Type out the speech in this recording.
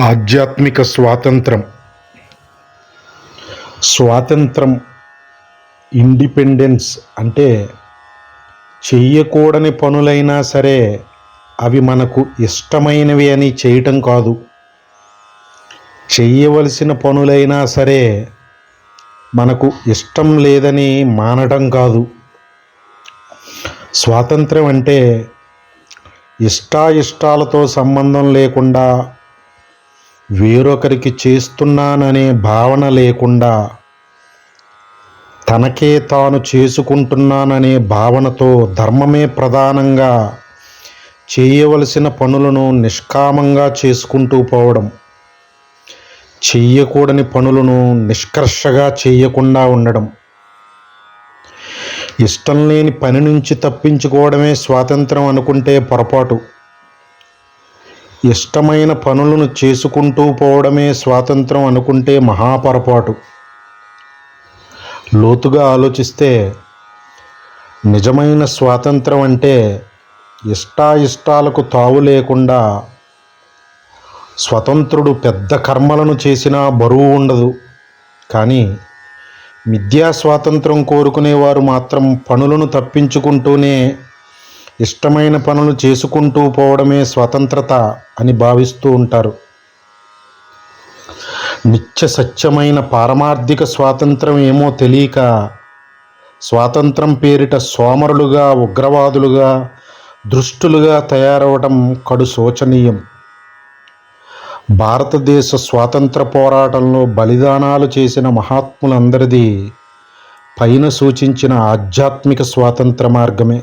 ఆధ్యాత్మిక స్వాతంత్రం. స్వాతంత్రం ఇండిపెండెన్స్ అంటే చెయ్యకూడని పనులైనా సరే అవి మనకు ఇష్టమైనవి అని చేయటం కాదు. చెయ్యవలసిన పనులైనా సరే మనకు ఇష్టం లేదని మానటం కాదు. స్వాతంత్రం అంటే ఇష్టాయిష్టాలతో సంబంధం లేకుండా వేరొకరికి చేస్తున్నాననే భావన లేకుండా తనకే తాను చేసుకుంటున్నాననే భావనతో ధర్మమే ప్రధానంగా చేయవలసిన పనులను నిష్కామంగా చేసుకుంటూ పోవడం చెయ్యకూడని పనులను నిష్కర్షగా చేయకుండా ఉండడం ఇష్టం లేని పని నుంచి తప్పించుకోవడమే స్వాతంత్రం అనుకుంటే పొరపాటు. ఇష్టమైన పనులను చేసుకుంటూ పోవడమే స్వాతంత్రం అనుకుంటే మహాపొరపాటు. లోతుగా ఆలోచిస్తే నిజమైన స్వాతంత్రం అంటే ఇష్టాయిష్టాలకు తావు లేకుండా స్వతంత్రుడు పెద్ద కర్మలను చేసినా బరువు ఉండదు. కానీ మిథ్యా స్వాతంత్రం కోరుకునేవారు మాత్రం పనులను తప్పించుకుంటూనే ఇష్టమైన పనులు చేసుకుంటూ పోవడమే స్వతంత్రత అని భావిస్తూ ఉంటారు. నిత్య సత్యమైన పారమార్థిక స్వాతంత్రం ఏమో తెలియక స్వాతంత్రం పేరిట సోమరులుగా ఉగ్రవాదులుగా దృష్టులుగా తయారవడం కడు శోచనీయం. భారతదేశ స్వాతంత్ర పోరాటంలో బలిదానాలు చేసిన మహాత్ములందరిది పైన సూచించిన ఆధ్యాత్మిక స్వాతంత్ర మార్గమే.